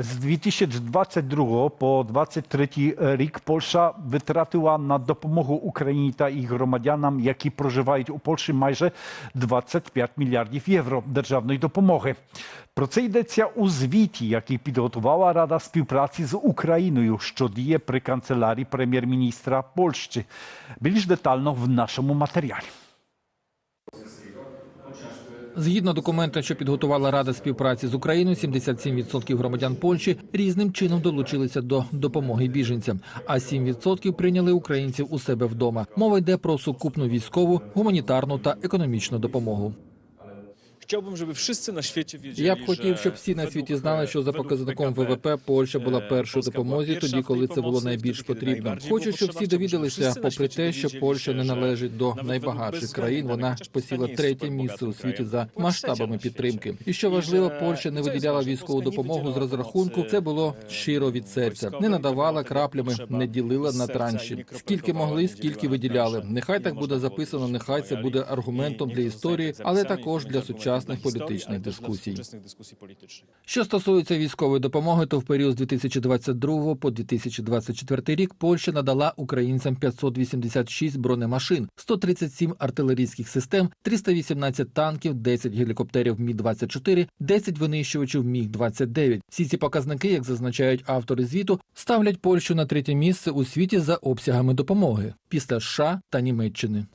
З 2022 по 2023 рік Польща витратила на допомогу Україні та їх громадянам, які проживають у Польщі, майже 25 мільярдів євро державної допомоги. Про це йдеться у звіті, який підготувала Рада співпраці з Україною, що діє при канцелярії прем'єр-міністра Польщі. Більш детально в нашому матеріалі. Згідно документу, що підготувала Рада співпраці з Україною, 77% громадян Польщі різним чином долучилися до допомоги біженцям, а 7% прийняли українців у себе вдома. Мова йде про сукупну військову, гуманітарну та економічну допомогу. Chciałbym, żeby wszyscy świecie wiedzieli, Я б хотів, щоб всі на світі знали, що за показником ВВП Польща була е, першою допомозі, тоді, коли це було найбільш потрібно. Хочу, щоб всі довідалися, попри те, що Польща не належить до найбагатших країн, вона посіла третє місце у світі за масштабами підтримки. І що важливо, Польща не виділяла військову допомогу з розрахунку. Це було е, щиро від серця. Не надавала краплями, не ділила на транші. Скільки могли, скільки виділяли. Нехай так буде записано. Нехай це буде аргументом для історії, але також для argumentem сучасних політичних дискусій. Що стосується військової допомоги, то в період з 2022 по 2024 рік Польща надала українцям 586 бронемашин, 137 артилерійських систем, 318 танків, 10 гелікоптерів Мі-24, 10 винищувачів Міг-29. Всі ці показники, як зазначають автори звіту, ставлять Польщу на третє місце у світі за обсягами допомоги після США та Німеччини.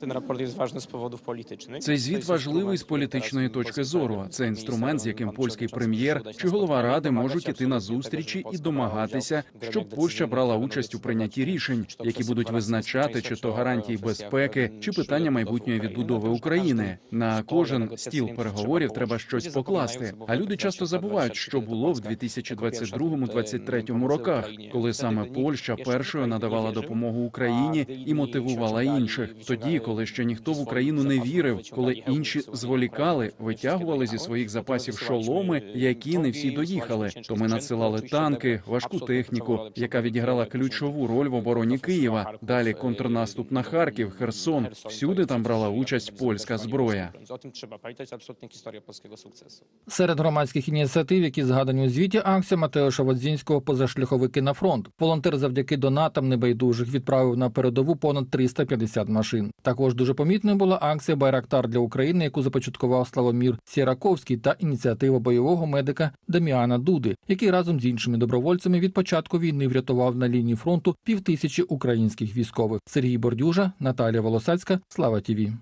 Цей звіт важливий з політичної точки зору. Це інструмент, з яким польський прем'єр чи голова ради можуть іти на зустрічі і домагатися, щоб Польща брала участь у прийнятті рішень, які будуть визначати чи то гарантії безпеки, чи питання майбутньої відбудови України. На кожен стіл переговорів треба щось покласти. А люди часто забувають, що було в 2022-2023 роках, коли саме Польща першою надавала допомогу Україні і мотивувала інших. Тоді, коли ще ніхто в Україну не вірив, коли інші зволікали, витягували зі своїх запасів шоломи, які не всі доїхали. То ми надсилали танки, важку техніку, яка відіграла ключову роль в обороні Києва. Далі контрнаступ на Харків, Херсон. Всюди там брала участь польська зброя. Серед громадських ініціатив, які згадані у звіті, акція Матеоша Водзінського позашляховики на фронт. Волонтер завдяки донатам небайдужих відправив на передову понад 350 машин. Також дуже помітною була акція Байрактар для України, яку започаткував Славомір Сіраковський та ініціатива бойового медика Даміана Дуди, який разом з іншими добровольцями від початку війни врятував на лінії фронту півтисячі українських військових. Сергій Бордюжа, Наталія Волосацька, Слава Тіві.